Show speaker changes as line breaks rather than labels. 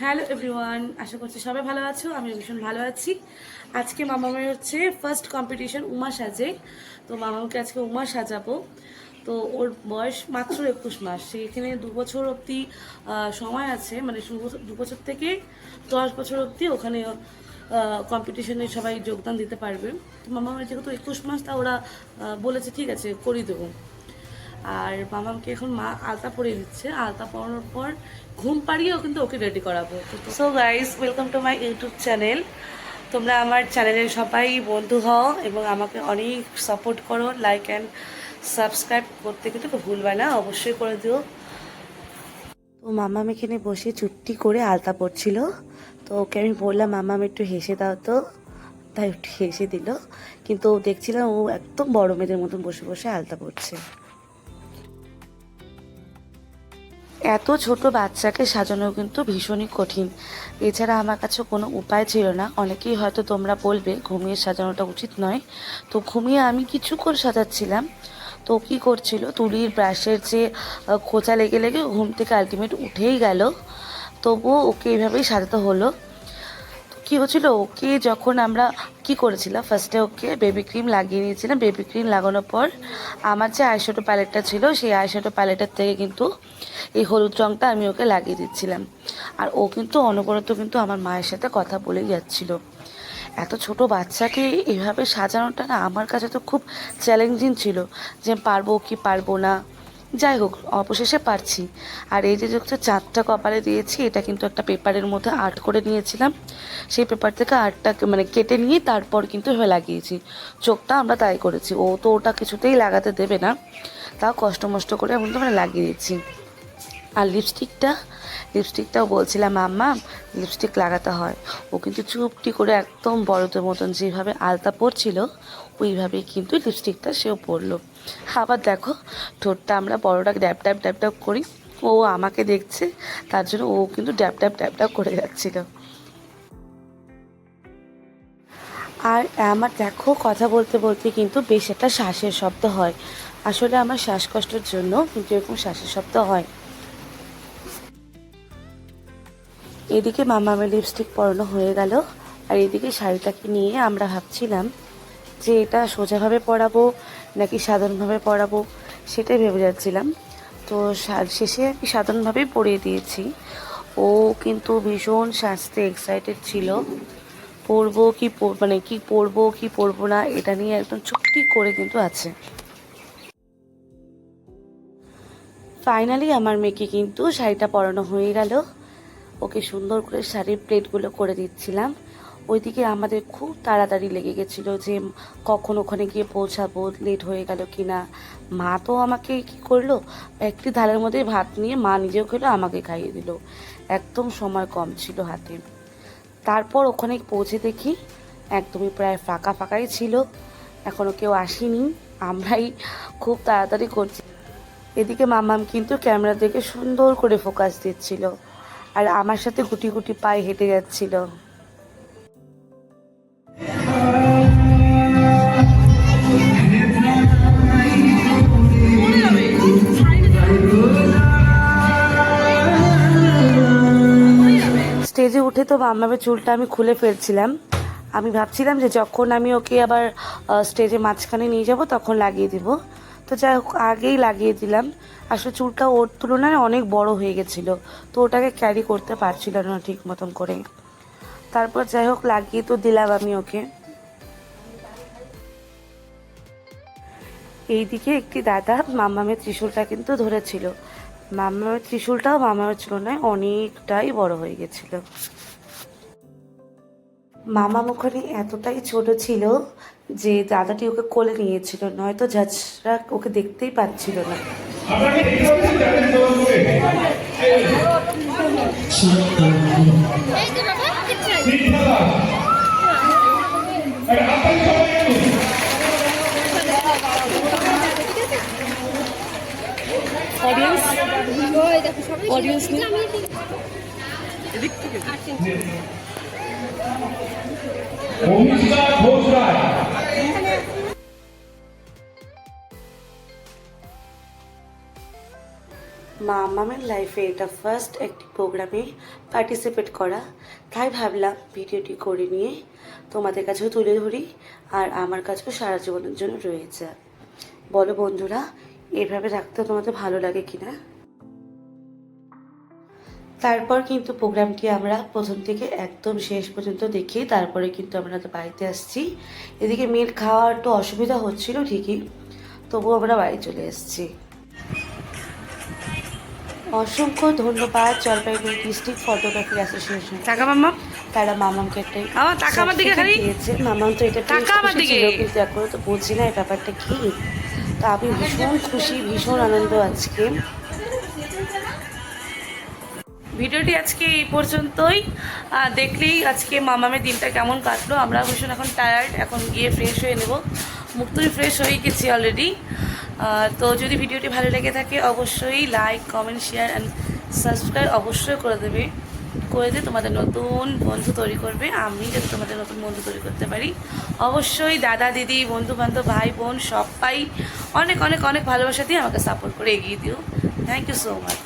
Hello everyone, আশা করছি সবাই ভালো আছো আমি ভীষণ ভালো আছি। আজকে মামামের হচ্ছে ফার্স্ট কম্পিটিশন উমা সাজে। তো মামামকে আজকে উমা সাজাবো। তো ওর বয়স মাত্র একুশ মাস সেখানে দু বছর অবধি সময় আছে মানে দু বছর- দু বছর থেকে দশ বছর অবধি ওখানে কম্পিটিশনে সবাই যোগদান দিতে পারবে। তো মামামের যেহেতু একুশ মাস, তা ওরা বলেছে, ঠিক আছে, করিয়ে দেবো। আর মামাকে এখন মা আলতা পরিয়ে দিচ্ছে। আলতা পরানোর পর ঘুম পাড়িয়েও কিন্তু ওকে রেডি করাবো। So guys welcome to my YouTube channel তোমরা আমার চ্যানেলের সবাই বন্ধু হও এবং আমাকে অনেক সাপোর্ট করো। লাইক অ্যান্ড সাবস্ক্রাইব করতে কিন্তু ভুলবে না, অবশ্যই করে দিও। তো মামাম এখানে বসে চুট্টি করে আলতা পড়ছিল তো ওকে আমি বললাম, মামাম, একটু হেসে দাও তো। তাই একটু হেসে দিল। কিন্তু দেখছিলাম ও একদম বড় মেয়েদের মতন বসে বসে আলতা পড়ছে এত ছোট বাচ্চাকে সাজানো কিন্তু ভীষণই কঠিন। এছাড়া আমার কাছে কোনো উপায় ছিল না। অনেকেই হয়তো তোমরা বলবে, ঘুমিয়ে সাজানোটা উচিত নয়। তো ঘুমিয়ে আমি কিছুক্ষণ সাজাচ্ছিলাম। তো কী করছিল? তুলির ব্রাশের যে খোঁচা লেগে লেগে ঘুম থেকে আলটিমেট উঠেই গেল। তবুও ওকে এইভাবেই সাজাতে হলো। কি হচ্ছিল? ওকে যখন আমরা কি করেছিলাম? ফার্স্টে ওকে বেবি ক্রিম লাগিয়ে নিয়েছিলাম বেবি ক্রিম লাগানোর পর আমার যে আইশ্যাডো প্যালেটটা ছিল, সেই আইশ্যাডো প্যালেটের থেকে কিন্তু এই হলুদ রঙটা আমি ওকে লাগিয়ে দিচ্ছিলাম। আর ও কিন্তু অনবরত কিন্তু আমার মায়ের সাথে কথা বলেই যাচ্ছিল। এত ছোট বাচ্চাকে এভাবে সাজানোটা না আমার কাছে তো খুব চ্যালেঞ্জিং ছিল যে পারব কি পারব না। যাই হোক, অবশেষে পারছি। আর এই যে হচ্ছে চাঁদটা কপালে দিয়েছি, এটা কিন্তু একটা পেপারের মধ্যে আর্ট করে নিয়েছিলাম। সেই পেপার থেকে আর্টটা মানে কেটে নিয়ে তারপর কিন্তু লাগিয়েছি। চোখটা আমরা তাই করেছি। ও তো ওটা কিছুতেই লাগাতে দেবে না। তাও কষ্ট মষ্ট করে আমি তো মানে লাগিয়ে দিচ্ছি আর লিপস্টিকটা লিপস্টিকটাও বলছিলাম, আম্মা লিপস্টিক লাগাতে হয়। ও কিন্তু চুপটি করে একদম বড়দের মতন যেভাবে আলতা পড়ছিল ওইভাবেই কিন্তু লিপস্টিকটা সেও পরলো। আবার দেখো, ঠোঁটটা আমরা বড়টা ড্যাপ ড্যাপ ড্যাপ ড্যাপ করি, ও আমাকে দেখছে, তার জন্য ও কিন্তু ড্যাপ ড্যাপ ড্যাপ ড্যাপ করে যাচ্ছিল। আর আমার দেখো, কথা বলতে বলতে কিন্তু বেশ একটা শ্বাসের শব্দ হয়। আসলে আমার শ্বাসকষ্টের জন্য কিন্তু এরকম শ্বাসের শব্দ হয়। এদিকে মামা মামামের লিপস্টিক পরানো হয়ে গেল, আর এদিকে শাড়িটাকে নিয়ে আমরা ভাবছিলাম যে এটা সোজাভাবে পরাবো নাকি সাধারণভাবে পরাবো, সেটাই ভেবে যাচ্ছিলাম। তো শেষে আর কি সাধারণভাবেই পরিয়ে দিয়েছি। ও কিন্তু ভীষণ সাজতে এক্সাইটেড ছিল। পরবো কি মানে কি পরবো কি পরবো না, এটা নিয়ে একদম চুপটি করে কিন্তু আছে। ফাইনালি আমার মেয়েকে কিন্তু শাড়িটা পরানো হয়ে গেল। ওকে সুন্দর করে শাড়ির প্লেটগুলো করে দিচ্ছিলাম। ওইদিকে আমাদের খুব তাড়াতাড়ি লেগে গেছিল যে, কখন ওখানে গিয়ে পৌঁছাবো? লেট হয়ে গেল কি না মা তো আমাকে কি করল? একটি থালের মধ্যে ভাত নিয়ে মা নিজেও খেলো, আমাকে খাইয়ে দিল। একদম সময় কম ছিল হাতে। তারপর ওখানে পৌঁছে দেখি একদমই প্রায় ফাঁকা ফাঁকাই ছিল। এখনও কেউ আসেনি। আমরাই খুব তাড়াতাড়ি করছি। এদিকে মামাম কিন্তু ক্যামেরা দেখে সুন্দর করে ফোকাস দিচ্ছিল। আর আমার সাথে গুটি গুটি পায়ে হেঁটে যাচ্ছিল। স্টেজে উঠে তো মামামের চুলটা আমি খুলে ফেলছিলাম। আমি ভাবছিলাম যে যখন আমি ওকে আবার স্টেজে মাঝখানে নিয়ে যাব, তখন লাগিয়ে দিব। তো যাই হোক, আগেই লাগিয়ে দিলাম। আসলে চুলটা ওর তুলনায় অনেক বড় হয়ে গেছিল, তো ওটাকে ক্যারি করতে পারছিল না ঠিক মতন করে। তারপর যাই হোক, লাগিয়ে তো দিলাম আমি ওকে। এইদিকে একটি দাদা মামামের ত্রিশূলটা কিন্তু ধরেছিল। মামামের ত্রিশূলটাও মামামের তুলনায় অনেকটাই বড় হয়ে গেছিল। মামা ওখানে এতটাই ছোট ছিল যে দাদাটি ওকে কোলে নিয়েছিল নয়তো জাজরা ওকে দেখতেই পাচ্ছিল না। অডিয়েন্স
ঘোষ রায়।
মা মামের লাইফে এটা ফার্স্ট একটি প্রোগ্রামে পার্টিসিপেট করা। তাই ভাবলাম ভিডিওটি করে নিয়ে তোমাদের কাছেও তুলে ধরি আর আমার কাছেও সারা জীবনের জন্য রয়েছে। বলো বন্ধুরা, এভাবে রাখতে তোমাদের ভালো লাগে কিনা? তারপর কিন্তু প্রোগ্রামটি আমরা প্রথম থেকে একদম শেষ পর্যন্ত দেখি। তারপরে কিন্তু আমরা তো বাড়িতে আসছি। এদিকে মেয়ের খাওয়ার একটু অসুবিধা হচ্ছিল ঠিকই, তবুও আমরা বাড়ি চলে এসেছি। অসংখ্য ধন্যবাদ জলপাইগুড়ি ডিস্ট্রিক্ট ফটোগ্রাফি অ্যাসোসিয়েশন।
টাকা মাম্মা।
তারা মামামকে একটা
আমার টাকা আমার দিকে খালি।
দিয়েছে। মামাম তো এটা
টাকা আমার দিকে।
কিন্তু এখনও তো বুঝি না এই ব্যাপারটা কি। তা আমি ভীষণ খুশি ভীষণ আনন্দ আজকে।
ভিডিওটি আজকে এই পর্যন্তই। দেখলেই আজকে মামামের দিনটা কেমন কাটলো। আমরা ভীষণ এখন টায়ার্ড এখন গিয়ে ফ্রেশ হয়ে নেব। মুখ তুই ফ্রেশ হয়ে গেছি অলরেডি তো যদি ভিডিওটি ভালো লেগে থাকে, অবশ্যই like comment share and subscribe অবশ্যই করে দেবে। করে দিয়ে তোমাদের নতুন বন্ধু তৈরি করবে। আমি যাতে তোমাদের নতুন বন্ধু তৈরি করতে পারি। অবশ্যই দাদা, দিদি বন্ধু বান্ধব ভাই, বোন, সবাই অনেক অনেক অনেক ভালোবাসা দিয়ে আমাকে সাপোর্ট করে এগিয়ে দিও। Thank you so much